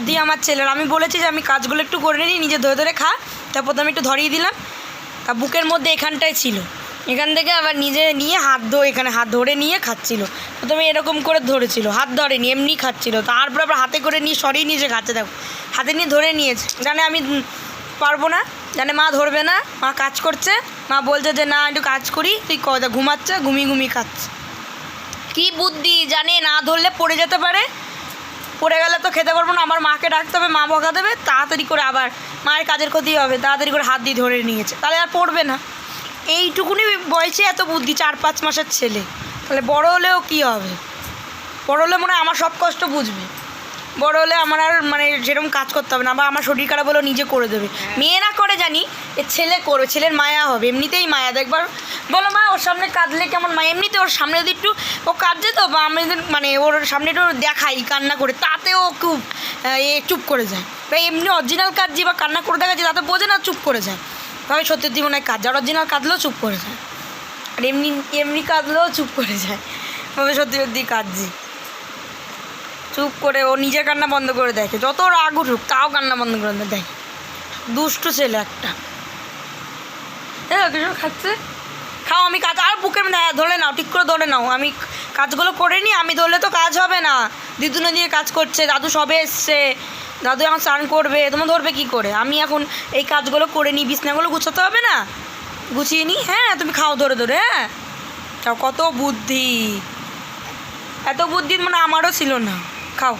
বুদ্ধি আমার ছেলের। আমি বলেছি যে আমি কাজগুলো একটু করে নিই, নিজে ধরে ধরে খা। তো আমি একটু ধরিয়ে দিলাম। তা বুকের মধ্যে এখানটায় ছিল। এখান থেকে আবার নিজে নিয়ে হাত ধো এখানে হাত ধরে নিয়ে খাচ্ছিল। প্রথমে এরকম করে ধরেছিল। হাত ধরেনি, এমনি খাচ্ছিল। তারপর আবার হাতে করে নিয়ে সরিয়ে নিয়ে এসে খাচ্ছে, দেখো। হাতে নিয়ে ধরে নিয়েছে। জানে আমি পারব না। জানে মা ধরবে না। মা কাজ করছে। মা বলছে যে, না, একটু কাজ করি। তুই কথা ঘুমাচ্ছে, ঘুমিয়ে ঘুমিয়ে খাচ্ছে। কি বুদ্ধি? জানে, না ধরলে পড়ে যেতে পারে। পড়ে গেলে তো খেতে পারব না। আমার মাকে ডাকতে হবে, মা বকা দেবে, তাড়াতাড়ি করে আবার মায়ের কাজের ক্ষতি হবে, তাড়াতাড়ি করে হাত দিয়ে ধরে নিয়েছে। তাহলে আর পড়বে না। এইটুকুনি বয়সে এত বুদ্ধি, চার পাঁচ মাসের ছেলে। তাহলে বড় হলেও কি হবে? বড় হলে মনে হয় আমার সব কষ্ট বুঝবে। বড় হলে আমার আর মানে সেরকম কাজ করতে হবে না বা আমার শরীর খারাপ হলেও নিজে করে দেবে। মেয়েরা করে জানি এ ছেলে করবে ছেলের মায়া হবে এমনিতেই মায়া। দেখবার বলো মা ওর সামনে কাঁদলে কেমন মায়া? এমনিতে ওর সামনে যদি একটু ও কাঁদছে তো বা আমি মানে ওর সামনে একটু দেখাই কান্না করে তাতেও খুব এ চুপ করে যায়। বা এমনি অরিজিনাল কাঁদছি বা কান্না করে দেখাচ্ছি তাতে বোঝে না চুপ করে যায়। ভাবে সত্যি জীবনে কাজ আর অরিজিনাল কাঁদলেও চুপ করে যায়। আর এমনি এমনি কাঁদলেও চুপ করে যায়। ভাবে সত্যি সত্যি কাঁদছি। চুপ করে ও নিজের কান্না বন্ধ করে দেখে। যত রাগ উঠুক, তাও কান্না বন্ধ করে দেয়। দুষ্টু ছেলে একটা। হ্যাঁ কিছু খাচ্ছে? খাও, আমি কাজ আর বুকের মধ্যে হ্যাঁ ধরে নাও, ঠিক করে ধরে নাও। আমি কাজগুলো করে নি আমি ধরলে তো কাজ হবে না। দিদুনে দিয়ে কাজ করছে, দাদু সবে এসছে। দাদু এখন স্নান করবে, তোমার ধরবে কি করে? আমি এখন এই কাজগুলো করে নিই, বিছনাগুলো গুছাতে হবে না? গুছিয়ে নিই? হ্যাঁ তুমি খাও ধরে ধরে হ্যাঁ? কত বুদ্ধি। এত বুদ্ধি মানে আমারও ছিল না। খাও